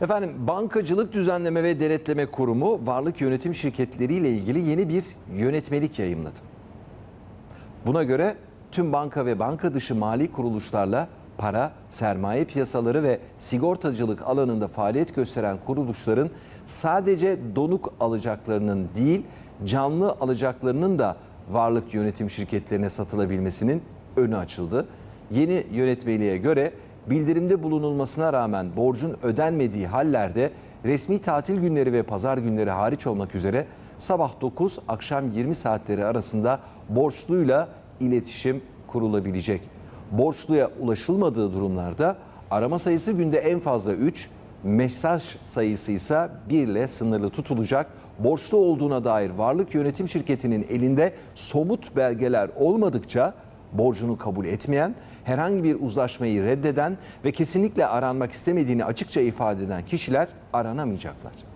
Efendim Bankacılık Düzenleme ve Denetleme Kurumu varlık yönetim şirketleriyle ilgili yeni bir yönetmelik yayımladı. Buna göre tüm banka ve banka dışı mali kuruluşlarla para, sermaye piyasaları ve sigortacılık alanında faaliyet gösteren kuruluşların sadece donuk alacaklarının değil, canlı alacaklarının da varlık yönetim şirketlerine satılabilmesinin önü açıldı. Yeni yönetmeliğe göre bildirimde bulunulmasına rağmen borcun ödenmediği hallerde resmi tatil günleri ve pazar günleri hariç olmak üzere sabah 9 akşam 20 saatleri arasında borçluyla iletişim kurulabilecek. Borçluya ulaşılmadığı durumlarda arama sayısı günde en fazla 3, mesaj sayısı ise 1 ile sınırlı tutulacak. Borçlu olduğuna dair varlık yönetim şirketinin elinde somut belgeler olmadıkça borcunu kabul etmeyen, herhangi bir uzlaşmayı reddeden ve kesinlikle aranmak istemediğini açıkça ifade eden kişiler aranamayacaklar.